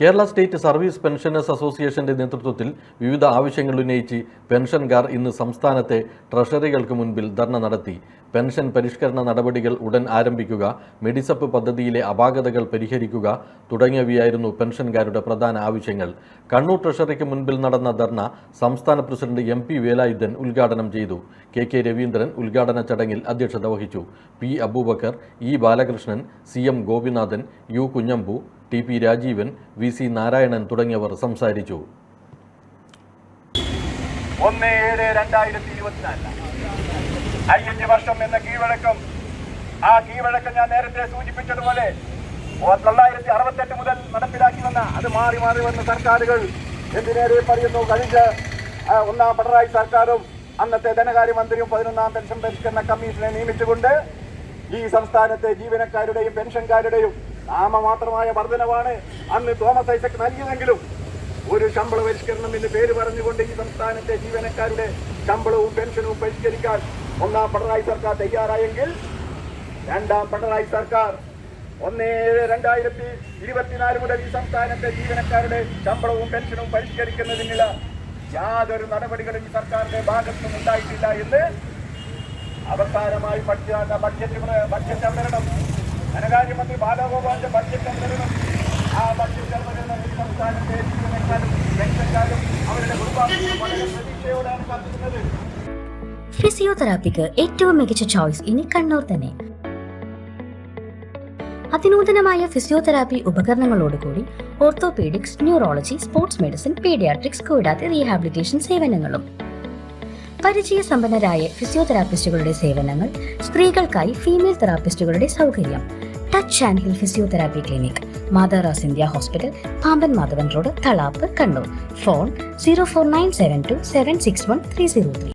Kerala state service pensioners അസോസിയേഷന്റെ നേതൃത്വത്തിൽ വിവിധ ആവശ്യങ്ങൾ ഉന്നയിച്ച് പെൻഷൻകാർ ഇന്ന് സംസ്ഥാനത്തെ ട്രഷറികൾക്ക് മുൻപിൽ ധർണ നടത്തി. പെൻഷൻ പരിഷ്കരണ നടപടികൾ ഉടൻ ആരംഭിക്കുക മെഡിസപ്പ് പദ്ധതിയിലെ അപാകതകൾ പരിഹരിക്കുക തുടങ്ങിയവയായിരുന്നു പെൻഷൻകാരുടെ പ്രധാന ആവശ്യങ്ങൾ. കണ്ണൂർ ട്രഷറിക്ക് മുൻപിൽ നടന്ന ധർണ സംസ്ഥാന പ്രസിഡന്റ് എം പി വേലായുധൻ ഉദ്ഘാടനം ചെയ്തു. കെ കെ രവീന്ദ്രൻ ഉദ്ഘാടന ചടങ്ങിൽ അധ്യക്ഷത വഹിച്ചു. P Abubakar E Balakrishnan C M Gopinathan U Kunhambu T P Rajeevan V C Narayanan തുടങ്ങിയവർ സംസാരിച്ചു. ഒന്ന് ഏഴ് രണ്ടായിരത്തി ഇരുപത്തിനാല്. അയ്യഞ്ച് വർഷം എന്ന കീഴ്വഴക്കം. ആ കീഴ്വഴക്കം ഞാൻ നേരത്തെ സൂചിപ്പിച്ചതുപോലെ തൊള്ളായിരത്തി അറുപത്തെട്ട് മുതൽ നടപ്പിലാക്കി വന്ന അത് മാറി മാറി വന്ന സർക്കാരുകൾ എന്തിനേറെ പറയുന്നു? കഴിഞ്ഞ ഒന്നാം പിണറായി സർക്കാരും അന്നത്തെ ധനകാര്യമന്ത്രിയും പതിനൊന്നാം പെൻഷൻ പരിഷ്കരണ കമ്മീഷനെ നിയമിച്ചുകൊണ്ട് ഈ സംസ്ഥാനത്തെ ജീവനക്കാരുടെയും പെൻഷൻകാരുടെയും നാമമാത്രമായ വർധനവാണ് അന്ന് തോമസ് ഐസക് നൽകിയതെങ്കിലും ഒരു ശമ്പള പരിഷ്കരണം എന്ന് പേര് പറഞ്ഞുകൊണ്ട് ഈ സംസ്ഥാനത്തെ ജീവനക്കാരുടെ ശമ്പളവും പെൻഷനും പരിഷ്കരിക്കാൻ ഒന്നാം പിണറായി സർക്കാർ തയ്യാറായെങ്കിൽ രണ്ടാം പിണറായി സർക്കാർ ഒന്ന് ഏഴ് രണ്ടായിരത്തി ഇരുപത്തിനാല് മുതൽ ഈ സംസ്ഥാനത്തെ ജീവനക്കാരുടെ ശമ്പളവും പെൻഷനും പരിഷ്കരിക്കുന്നതിനുള്ള യാതൊരു നടപടികളും ഈ സർക്കാരിന്റെ ഭാഗത്തും ഉണ്ടായിട്ടില്ല എന്ന് അവസാനമായി ബഡ്ജറ്റ് ബഡ്ജറ്റ് അവതരണം ധനകാര്യമന്ത്രി ബാലഗോപാലിന്റെ ബഡ്ജറ്റ് അവതരണം ആ ബഡ്ജറ്റ് അവതരണം ഈ സംസ്ഥാനത്തെ പെൻഷൻകാരും അവരുടെ കുടുംബാംഗങ്ങളും വളരെ പ്രതീക്ഷയോടാണ് കാത്തിരുന്നത് ഫിസിയോതെറാപ്പിക്ക് ഏറ്റവും മികച്ച ചോയ്സ് ഇനി കണ്ണൂർ തന്നെ. അതിനൂതനമായ physiotherapy ഉപകരണങ്ങളോടുകൂടി orthopaedics neurology sports medicine paediatrics കൂടാതെ റീഹാബിലിറ്റേഷൻ സേവനങ്ങളും. പരിചയസമ്പന്നരായ ഫിസിയോതെറാപ്പിസ്റ്റുകളുടെ സേവനങ്ങൾ സ്ത്രീകൾക്കായി ഫീമെയിൽ തെറാപ്പിസ്റ്റുകളുടെ സൗകര്യം. Touch and heal physiotherapy clinic Matharas India hospital Pamban Madhavan road Thalap Kannur. Phone zero four nine seven two seven six one three zero three.